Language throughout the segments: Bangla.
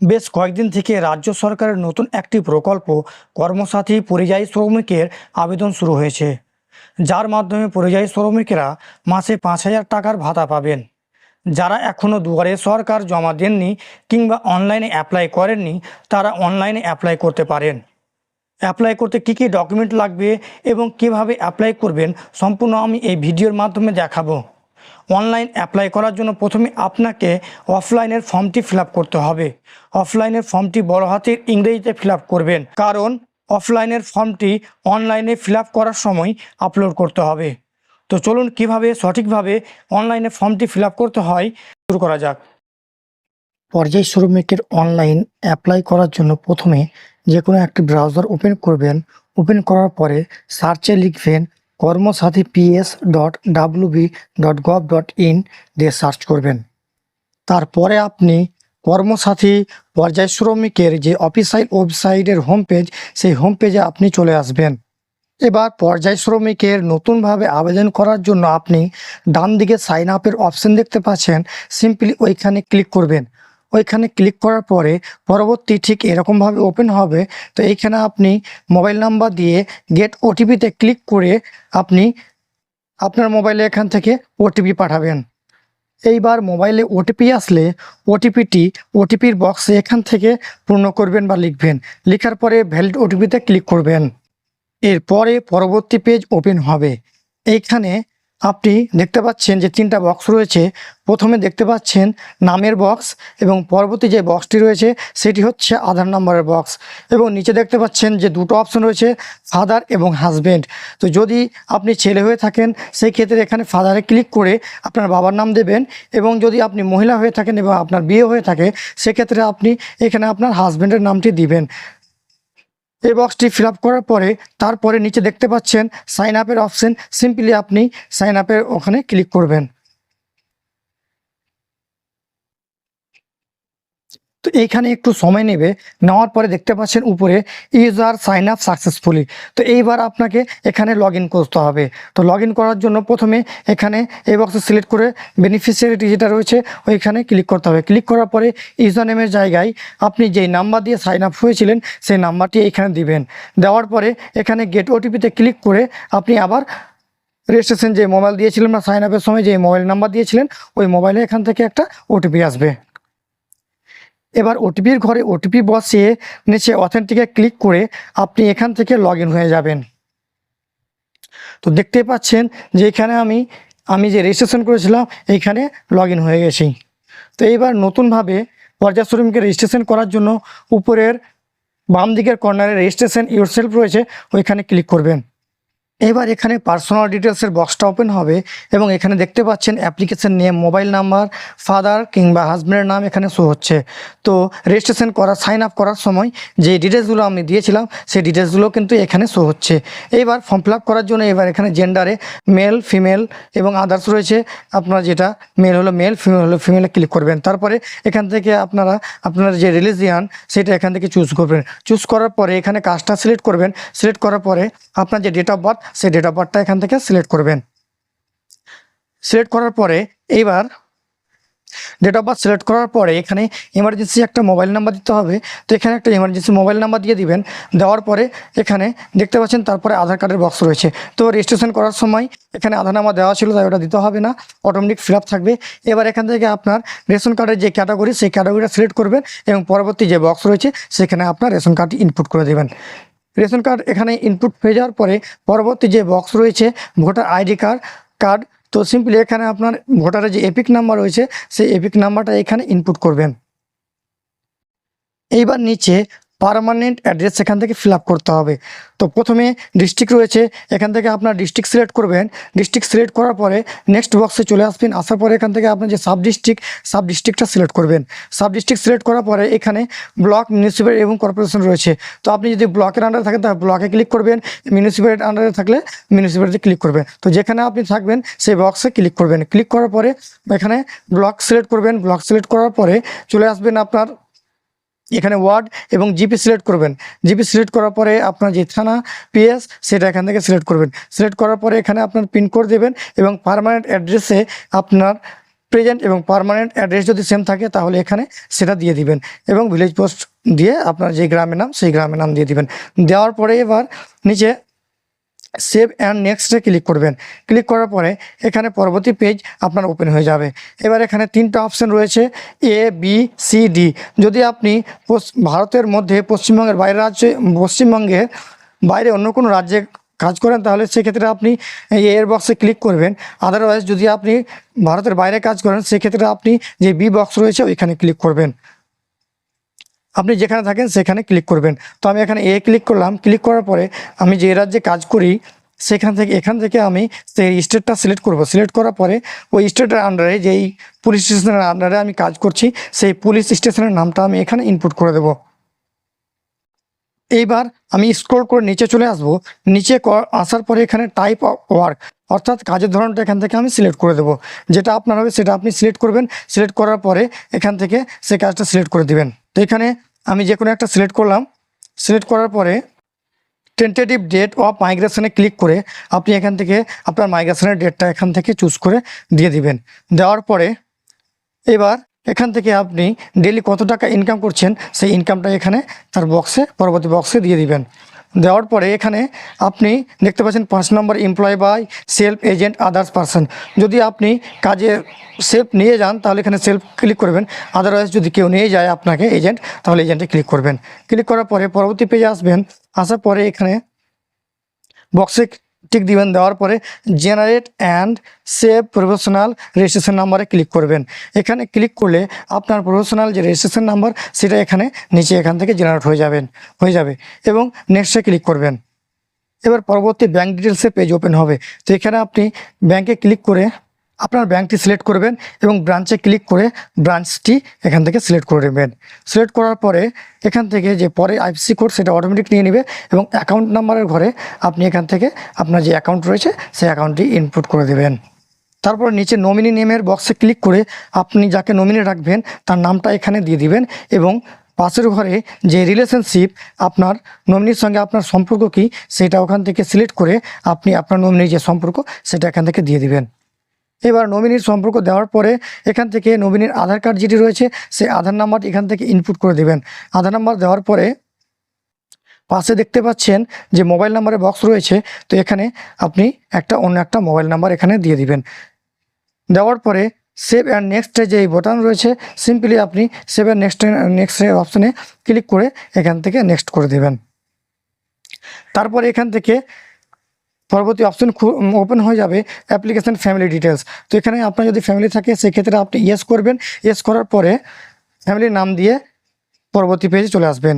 বেশ কয়েকদিন থেকে রাজ্য সরকারের নতুন একটি প্রকল্প কর্মসাথী পরিযায়ী শ্রমিকের আবেদন শুরু হয়েছে। যার মাধ্যমে পরিযায়ী শ্রমিকেরা মাসে পাঁচ হাজার টাকার ভাতা পাবেন। যারা এখনও দুয়ারে সরকার জমা দেননি কিংবা অনলাইনে অ্যাপ্লাই করেননি, তারা অনলাইনে অ্যাপ্লাই করতে পারেন। অ্যাপ্লাই করতে কী কী ডকুমেন্ট লাগবে এবং কীভাবে অ্যাপ্লাই করবেন, সম্পূর্ণ আমি এই ভিডিওর মাধ্যমে দেখাবো। অনলাইন অ্যাপ্লাই করার জন্য প্রথমে আপনাকে অফলাইনের ফর্মটি ফিল করতে হবে। অফলাইনের ফর্মটি বড় হাতের ইংরেজিতে ফিল করবেন। কারণ অফলাইনের ফর্মটি অনলাইনে ফিল করার সময় আপলোড করতে হবে। তো চলুন কীভাবে সঠিকভাবে অনলাইনে ফর্মটি ফিল করতে হয় শুরু করা যাক। পর্যায় শ্রমিকের অনলাইন অ্যাপ্লাই করার জন্য প্রথমে যে কোনো একটি ব্রাউজার ওপেন করবেন। ওপেন করার পরে সার্চে লিখবেন Karmasathi PS dot WB dot gov dot in দিয়ে সার্চ করবেন। তারপরে আপনি কর্মসাথী পর্যায় শ্রমিকের যে অফিসিয়াল ওয়েবসাইটের হোম পেজ সেই হোম পেজে আপনি চলে আসবেন। এবার পর্যায় শ্রমিকের নতুনভাবে আবেদন করার জন্য আপনি ডান দিকে সাইন আপের অপশন দেখতে পাচ্ছেন। সিম্পলি ওইখানে ক্লিক করবেন। ওইখানে ক্লিক করার পরে পরবর্তী ঠিক এরকমভাবে ওপেন হবে। তো এইখানে আপনি মোবাইল নাম্বার দিয়ে গেট ওটিপিতে ক্লিক করে আপনি আপনার মোবাইলে এখান থেকে ওটিপি পাঠাবেন। এইবার মোবাইলে ওটিপি আসলে ওটিপিটি ওটিপির বক্সে এখান থেকে পূর্ণ করবেন বা লিখবেন। লেখার পরে ভ্যালিড ওটিপিতে ক্লিক করবেন। এরপরে পরবর্তী পেজ ওপেন হবে। এইখানে আপনি দেখতে পাচ্ছেন যে তিনটা বক্স রয়েছে। প্রথমে দেখতে পাচ্ছেন নামের বক্স এবং পরবর্তী যে বক্সটি রয়েছে, সেটি হচ্ছে আধার নম্বরের বক্স এবং নিচে দেখতে পাচ্ছেন যে দুটো অপশন রয়েছে ফাদার এবং হাজব্যান্ড তো যদি আপনি ছেলে হয়ে থাকেন, সেই ক্ষেত্রে এখানে ফাদারে ক্লিক করে আপনার বাবার নাম দেবেন এবং যদি আপনি মহিলা হয়ে থাকেন এবং আপনার বিয়ে হয়ে থাকে, সেক্ষেত্রে আপনি এখানে আপনার হাজব্যান্ডের নামটি দিবেন। এই বক্সটি ফিল করার পরে তারপরে নিচে দেখতে পাচ্ছেন সাইন আপের অপশন সিম্পলি আপনি সাইন আপের ওখানে ক্লিক করবেন। তো এইখানে একটু সময় নেবে, নেওয়ার পরে দেখতে পাচ্ছেন উপরে ইউজার সাইন আপ সাকসেসফুলি তো এইবার আপনাকে এখানে লগ করতে হবে। তো লগ করার জন্য প্রথমে এখানে এই বক্সে সিলেক্ট করে বেনিফিশিয়ারিটি যেটা রয়েছে, ওইখানে ক্লিক করতে হবে। ক্লিক করার পরে ইউজার নেমের জায়গায় আপনি যেই নাম্বার দিয়ে সাইন আপ হয়েছিলেন, সেই নাম্বারটি এখানে দিবেন। দেওয়ার পরে এখানে গেট ওটিপিতে ক্লিক করে আপনি আবার রেজিস্ট্রেশন যে মোবাইল দিয়েছিলেন বা সাইন আপের সময় যে মোবাইল নাম্বার দিয়েছিলেন, ওই মোবাইলে এখান থেকে একটা ওটিপি আসবে। এবার ওটিপির ঘরে ওটিপি বসিয়ে নিচে অথেন্টিকে ক্লিক করে আপনি এখান থেকে লগ হয়ে যাবেন। তো দেখতে পাচ্ছেন যে এখানে আমি আমি যে রেজিস্ট্রেশন করেছিলাম এইখানে লগ হয়ে গেছি। তো এইবার নতুনভাবে পর্যায় শ্রমিকের রেজিস্ট্রেশন করার জন্য উপরের বাম দিকের কর্নারে রেজিস্ট্রেশন ইউরসেলফ রয়েছে, ওইখানে ক্লিক করবেন। এবার এখানে পার্সোনাল ডিটেলসের বক্সটা ওপেন হবে এবং এখানে দেখতে পাচ্ছেন application name mobile number father কিংবা হাজব্যান্ডের নাম এখানে শো হচ্ছে। তো রেজিস্ট্রেশন করা সাইন আপ করার সময় যে ডিটেলসগুলো আমি দিয়েছিলাম, সেই ডিটেলসগুলো কিন্তু এখানে শো হচ্ছে। এইবার ফর্ম ফিল করার জন্য এবার এখানে জেন্ডারে মেল ফিমেল এবং আদার্স রয়েছে। আপনার যেটা মেল হলো মেল ফিমেল হলো ফিমেলে ক্লিক করবেন। তারপরে এখান থেকে আপনারা, আপনার যে রিলিজিয়ান সেটা এখান থেকে চুজ করবেন। চুজ করার পরে এখানে কাজটা সিলেক্ট করবেন। সিলেক্ট করার পরে আপনার যে ডেট অফ বার্থ সেই ডেট অফ বার্থটা এখান থেকে সিলেক্ট করবেন। সিলেক্ট করার পরে এইবার ডেট অফ বার্থ সিলেক্ট করার পরে এখানে ইমার্জেন্সি একটা মোবাইল নাম্বার দিতে হবে। তো এখানে একটা ইমার্জেন্সি মোবাইল নাম্বার দিয়ে দিবেন। দেওয়ার পরে এখানে দেখতে পাচ্ছেন তারপরে আধার কার্ডের বক্স রয়েছে। তো রেজিস্ট্রেশন করার সময় এখানে আধার নাম্বার দেওয়া ছিল, তাই ওটা দিতে হবে না। অটোমেটিক ফিল থাকবে। এবার এখান থেকে আপনার রেশন কার্ডের যে ক্যাটাগরি সেই ক্যাটাগরিটা সিলেক্ট করবেন এবং পরবর্তী যে বক্স রয়েছে, সেখানে আপনার রেশন কার্ডটি ইনপুট করে দেবেন। রেশন কার্ড এখানে ইনপুট হয়ে যাওয়ার পরে পরবর্তী যে বক্স রয়েছে ভোটার আইডি কার্ড কার্ড তো সিম্পলি এখানে আপনার ভোটারের যে এপিক নাম্বার রয়েছে, সেই এপিক নাম্বারটা এখানে ইনপুট করবেন। এইবার নিচে পারমানেন্ট অ্যাড্রেস এখান থেকে ফিল করতে হবে। তো প্রথমে ডিস্ট্রিক্ট রয়েছে, এখান থেকে আপনার ডিস্ট্রিক্ট সিলেক্ট করবেন। ডিস্ট্রিক্ট সিলেক্ট করার পরে নেক্সট বক্সে চলে আসবেন, আসার পরে এখান থেকে আপনার যে সাব ডিস্ট্রিক্ট সাব ডিস্ট্রিক্টটা সিলেক্ট করবেন। সাব ডিস্ট্রিক্ট সিলেক্ট করার পরে এখানে ব্লক মিউনিসিপ্যালিটি এবং কর্পোরেশন রয়েছে। তো আপনি যদি ব্লকের আন্ডারে থাকেন, তাহলে ব্লকে ক্লিক করবেন। মিউনিসিপ্যালিটির আন্ডারে থাকলে মিউনিসিপ্যালিটি ক্লিক করবেন। তো যেখানে আপনি থাকবেন, সেই বক্সে ক্লিক করবেন। ক্লিক করার পরে এখানে ব্লক সিলেক্ট করবেন। ব্লক সিলেক্ট করার পরে চলে আসবেন আপনার এখানে ওয়ার্ড এবং জিপি সিলেক্ট করবেন। জিপি সিলেক্ট করার পরে আপনার যে থানা, পিএস, সেটা এখান থেকে সিলেক্ট করবেন। সিলেক্ট করার পরে এখানে আপনার পিনকোড দেবেন এবং পারমানেন্ট অ্যাড্রেসে আপনার প্রেজেন্ট এবং পারমানেন্ট অ্যাড্রেস যদি সেম থাকে, তাহলে এখানে সেটা দিয়ে দিবেন এবং ভিলেজ পোস্ট দিয়ে আপনার যে গ্রামের নাম, সেই গ্রামের নাম দিয়ে দিবেন। দেওয়ার পরে এবার নিচে সেভ অ্যান্ড নেক্সটে ক্লিক করবেন। ক্লিক করার পরে এখানে পরবর্তী পেজ আপনার ওপেন হয়ে যাবে। এবার এখানে তিনটা অপশন রয়েছে এ বি সি ডি যদি আপনি ভারতের মধ্যে, পশ্চিমবঙ্গের বাইরে রাজ্যে পশ্চিমবঙ্গে বাইরে অন্য কোনো রাজ্যে কাজ করেন, তাহলে সেক্ষেত্রে আপনি এর বক্সে ক্লিক করবেন। আদারওয়াইজ যদি আপনি ভারতের বাইরে কাজ করেন, সেক্ষেত্রে আপনি যে বি বক্স রয়েছে, ওইখানে ক্লিক করবেন। আপনি যেখানে থাকেন সেখানে ক্লিক করবেন। তো আমি এখানে এ ক্লিক করলাম। ক্লিক করার পরে আমি যে রাজ্যে কাজ করি, সেখান থেকে, এখান থেকে আমি সেই স্টেটটা সিলেক্ট করব। সিলেক্ট করার পরে ওই স্টেটের আন্ডারে যেই পুলিশ স্টেশনের আন্ডারে আমি কাজ করছি, সেই পুলিশ স্টেশনের নামটা আমি এখানে ইনপুট করে দেব। এইবার আমি স্ক্রল করে নিচে চলে আসব। নিচে আসার পরে এখানে টাইপ ওয়ার্ক অর্থাৎ কাজের ধরনটা এখান থেকে আমি সিলেক্ট করে দেবো। যেটা আপনার হবে, সেটা আপনি সিলেক্ট করবেন। সিলেক্ট করার পরে এখান থেকে সে কাজটা সিলেক্ট করে দিবেন। তো এখানে আমি যে কোনো একটা সিলেক্ট করলাম। সিলেক্ট করার পরে টেন্টেটিভ ডেট অফ মাইগ্রেশনে ক্লিক করে আপনি এখান থেকে আপনার মাইগ্রেশনের ডেটটা এখান থেকে চুজ করে দিয়ে দিবেন। দেওয়ার পরে এবার এখান থেকে আপনি ডেলি কত টাকা ইনকাম করছেন, সেই ইনকামটা এখানে তার বক্সে পরবর্তী বক্সে দিয়ে দিবেন। দেওয়ার পরে এখানে আপনি দেখতে পাচ্ছেন পাঁচ নম্বর employ by self agent others person যদি আপনি কাজে সেলফ নিয়ে যান, তাহলে এখানে সেলফ ক্লিক করবেন। আদারওয়াইজ যদি কেউ নিয়ে যায় আপনাকে এজেন্ট তাহলে এজেন্টে ক্লিক করবেন। ক্লিক করার পরে পরবর্তী পেজে আসবেন। আসার পরে এখানে বক্সে টিক দিবেন, দেওয়ার পরে generate and save professional registration নাম্বারে ক্লিক করবেন। এখানে ক্লিক করলে আপনার প্রফেশনাল যে রেজিস্ট্রেশন নাম্বার সেটা এখানে নিচে এখান থেকে জেনারেট হয়ে যাবেন, হয়ে যাবে এবং নেক্সটে ক্লিক করবেন। এবার পরবর্তী ব্যাঙ্ক ডিটেলসের পেজ ওপেন হবে। তো এখানে আপনি ব্যাংকে ক্লিক করে আপনার ব্যাংকটি সিলেক্ট করবেন এবং ব্রাঞ্চে ক্লিক করে ব্রাঞ্চটি এখান থেকে সিলেক্ট করে নেবেন। সিলেক্ট করার পরে এখান থেকে যে পরে আইপিসি কোড সেটা অটোমেটিক নিয়ে নেবে এবং অ্যাকাউন্ট নাম্বারের ঘরে আপনি এখান থেকে আপনার যে অ্যাকাউন্ট রয়েছে সেই অ্যাকাউন্টটি ইনপুট করে দেবেন। তারপর নিচে নমিনি নেমের বক্সে ক্লিক করে আপনি যাকে নমিনি রাখবেন তার নামটা এখানে দিয়ে দিবেন এবং পাশের ঘরে যে রিলেশনশিপ আপনার নমিনির সঙ্গে আপনার সম্পর্ক কি সেটা ওখান থেকে সিলেক্ট করে আপনি আপনার নমিনির যে সম্পর্ক সেটা এখান থেকে দিয়ে দিবেন। এবার নমিনির সম্পর্ক দেওয়ার পরে এখান থেকে নমিনির আধার কার্ড যেটি রয়েছে, সেই আধার নাম্বার এখান থেকে ইনপুট করে দেবেন। আধার নাম্বার দেওয়ার পরে পাশে দেখতে পাচ্ছেন যে মোবাইল নাম্বারের বক্স রয়েছে, তো এখানে আপনি একটা অন্য একটা মোবাইল নাম্বার এখানে দিয়ে দিবেন। দেওয়ার পরে সেভ অ্যান্ড নেক্সটে যে বোতাম রয়েছে সিম্পলি আপনি সেভ অ্যান্ড নেক্সট নেক্সট অপশানে ক্লিক করে এখান থেকে নেক্সট করে দেবেন। তারপরে এখান থেকে পরবর্তী অপশন ওপেন হয়ে যাবে অ্যাপ্লিকেশন ফ্যামিলি ডিটেলস তো এখানে আপনার যদি ফ্যামিলি থাকে, সেক্ষেত্রে আপনি ইয়েস করবেন। ইয়েস করার পরে ফ্যামিলির নাম দিয়ে পরবর্তী পেজে চলে আসবেন।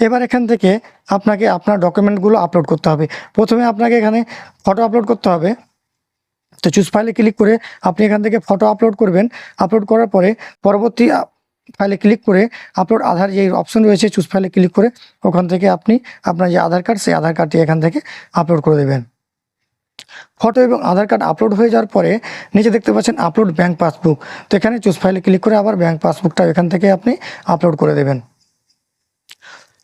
এবার এখান থেকে আপনাকে আপনার ডকুমেন্টগুলো আপলোড করতে হবে। প্রথমে আপনাকে এখানে ফটো আপলোড করতে হবে। তো চুজ ফাইলে ক্লিক করে আপনি এখান থেকে ফটো আপলোড করবেন। আপলোড করার পরে পরবর্তী ফাইলে ক্লিক করে আপলোড আধার যে অপশন রয়েছে চুজ ফাইলে ক্লিক করে ওখান থেকে আপনি আপনার যে আধার কার্ড সেই আধার কার্ডটি এখান থেকে আপলোড করে দেবেন। ফটো এবং আধার কার্ড আপলোড হয়ে যাওয়ার পরে নিচে দেখতে পাচ্ছেন আপলোড ব্যাঙ্ক পাসবুক তো এখানে চুজ ফাইলে ক্লিক করে আবার ব্যাঙ্ক পাসবুকটা এখান থেকে আপনি আপলোড করে দেবেন।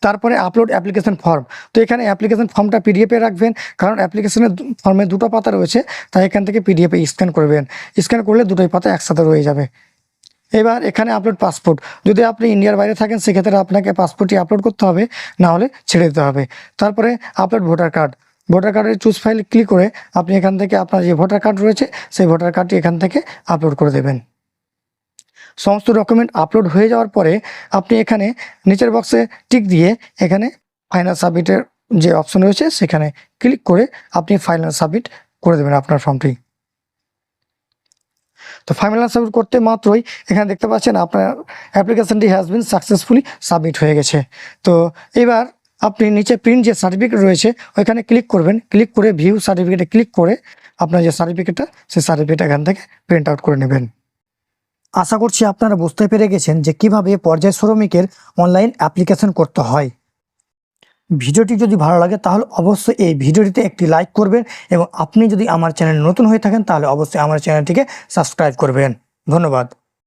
তারপরে আপলোড অ্যাপ্লিকেশন ফর্ম তো এখানে অ্যাপ্লিকেশন ফর্মটা পিডিএফে রাখবেন, কারণ অ্যাপ্লিকেশনের ফর্মে দুটো পাতা রয়েছে, তাই এখান থেকে পিডিএফে স্ক্যান করবেন। স্ক্যান করলে দুটোই পাতা একসাথে রয়ে যাবে। এবার এখানে আপলোড পাসপোর্ট যদি আপনি ইন্ডিয়ার বাইরে থাকেন, সেক্ষেত্রে আপনাকে পাসপোর্টটি আপলোড করতে হবে, না হলে ছেড়ে দিতে হবে। তারপরে আপলোড ভোটার কার্ড ভোটার কার্ডের চুজ ফাইল ক্লিক করে আপনি এখান থেকে আপনার যে ভোটার কার্ড রয়েছে, সেই ভোটার কার্ডটি এখান থেকে আপলোড করে দেবেন। সমস্ত ডকুমেন্ট আপলোড হয়ে যাওয়ার পরে আপনি এখানে নিচের বক্সে টিক দিয়ে এখানে ফাইনাল সাবমিটের যে অপশন রয়েছে, সেখানে ক্লিক করে আপনি ফাইনাল সাবমিট করে দেবেন আপনার ফর্মটি তো ফাইনাল সাবমিট করতে মাত্রই এখানে দেখতে পাচ্ছেন আপনার অ্যাপ্লিকেশনটি হ্যাজ বিন সাকসেসফুলি সাবমিট হয়ে গেছে। তো এবার আপনি নিচে প্রিন্ট যে সার্টিফিকেট রয়েছে, ওইখানে ক্লিক করবেন। ক্লিক করে ভিউ সার্টিফিকেটে ক্লিক করে আপনার যে সার্টিফিকেটটা সেই সার্টিফিকেট এখান থেকে প্রিন্ট আউট করে নেবেন। আশা করছি আপনারা বুঝতে পেরে গেছেন যে কীভাবে পর্যায় শ্রমিকের অনলাইন অ্যাপ্লিকেশন করতে হয়। ভিডিওটি যদি ভালো লাগে তাহলে অবশ্যই এই ভিডিওটিতে একটি লাইক করবেন এবং আপনি যদি আমার চ্যানেল নতুন হয়ে থাকেন তাহলে অবশ্যই আমার চ্যানেলটিকে সাবস্ক্রাইব করবেন। ধন্যবাদ।